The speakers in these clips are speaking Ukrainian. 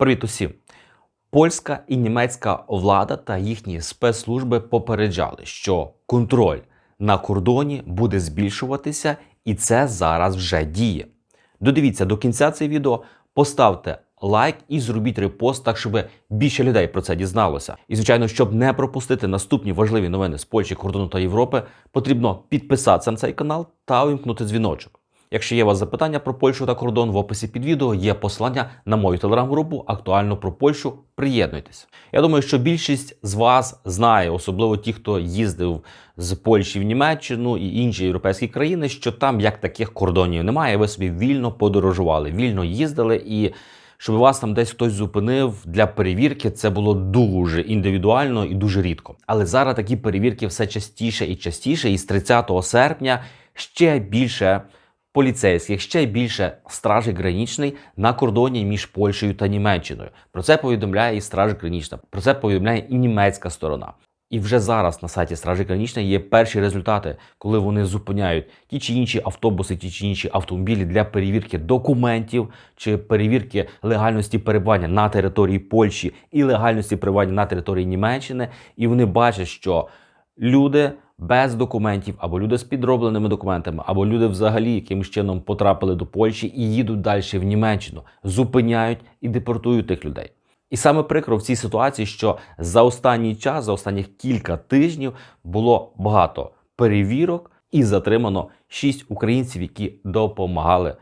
Привіт усім! Польська і німецька влада та їхні спецслужби попереджали, що контроль на кордоні буде збільшуватися, і це зараз вже діє. Додивіться до кінця це відео, поставте лайк і зробіть репост, так щоб більше людей про це дізналося. І звичайно, щоб не пропустити наступні важливі новини з Польщі, кордону та Європи, потрібно підписатися на цей канал та увімкнути дзвіночок. Якщо є у вас запитання про Польщу та кордон, в описі під відео є посилання на мою телеграм-групу актуально про Польщу. Приєднуйтесь. Я думаю, що більшість з вас знає, особливо ті, хто їздив з Польщі в Німеччину і інші європейські країни, що там як таких кордонів немає. Ви собі вільно подорожували, вільно їздили і. Щоб вас там десь хтось зупинив для перевірки, це було дуже індивідуально і дуже рідко. Але зараз такі перевірки все частіше і частіше, і з 30 серпня ще більше поліцейських, ще більше стражі гранічний на кордоні між Польщею та Німеччиною. Про це повідомляє і Страж Гранічна, про це повідомляє і німецька сторона. І вже зараз на сайті Стражі Гранічної є перші результати, коли вони зупиняють ті чи інші автобуси, ті чи інші автомобілі для перевірки документів чи перевірки легальності перебування на території Польщі і легальності перебування на території Німеччини. І вони бачать, що люди без документів, або люди з підробленими документами, або люди взагалі якимось чином потрапили до Польщі і їдуть далі в Німеччину, зупиняють і депортують тих людей. І саме прикро в цій ситуації, що за останній час, за останніх кілька тижнів, було багато перевірок і затримано шість українців, які допомагали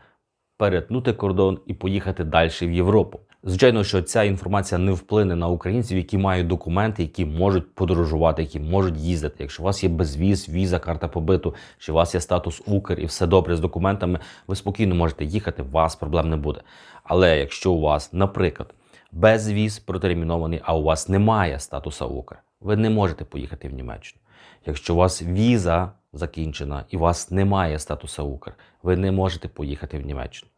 перетнути кордон і поїхати далі в Європу. Звичайно, що ця інформація не вплине на українців, які мають документи, які можуть подорожувати, які можуть їздити. Якщо у вас є безвіз, віза, карта побиту, чи у вас є статус Укр і все добре з документами, ви спокійно можете їхати, у вас проблем не буде. Але якщо у вас, наприклад, безвіз протермінований, а у вас немає статуса Укр, ви не можете поїхати в Німеччину. Якщо у вас віза закінчена і у вас немає статуса Укр, ви не можете поїхати в Німеччину.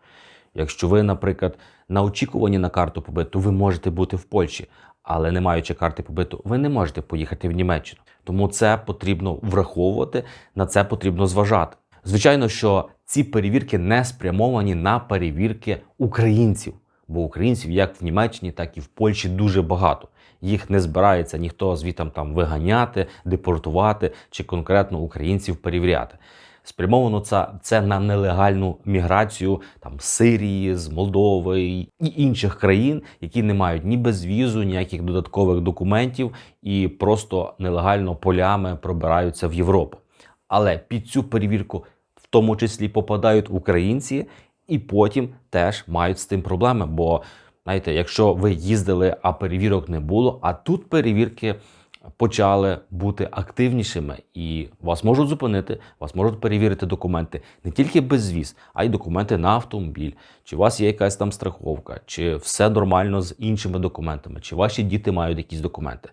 Якщо ви, наприклад, на очікуванні на карту побиту, ви можете бути в Польщі, але не маючи карти побиту, ви не можете поїхати в Німеччину. Тому це потрібно враховувати, на це потрібно зважати. Звичайно, що ці перевірки не спрямовані на перевірки українців, бо українців як в Німеччині, так і в Польщі дуже багато. Їх не збирається ніхто звітом там виганяти, депортувати чи конкретно українців перевіряти. Спрямовано це, це на нелегальну міграцію там з Сирії, з Молдови і інших країн, які не мають ні безвізу, ніяких додаткових документів і просто нелегально полями пробираються в Європу. Але під цю перевірку в тому числі попадають українці, і потім теж мають з тим проблеми. Бо знаєте, якщо ви їздили, а перевірок не було, а тут перевірки почали бути активнішими, і вас можуть зупинити, вас можуть перевірити документи не тільки безвіз, а й документи на автомобіль. Чи у вас є якась там страховка, чи все нормально з іншими документами, чи ваші діти мають якісь документи.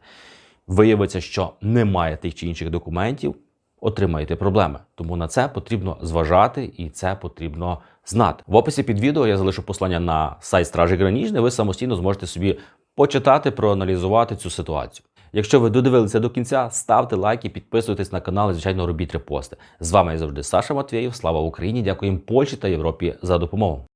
Виявиться, що немає тих чи інших документів, отримаєте проблеми. Тому на це потрібно зважати і це потрібно знати. В описі під відео я залишу послання на сайт Стражі Гранічне. Ви самостійно зможете собі почитати, проаналізувати цю ситуацію. Якщо ви додивилися до кінця, ставте лайки, підписуйтесь на канал і, звичайно, робіть репости. З вами я завжди Саша Матвєєв. Слава Україні! Дякуємо Польщі та Європі за допомогу.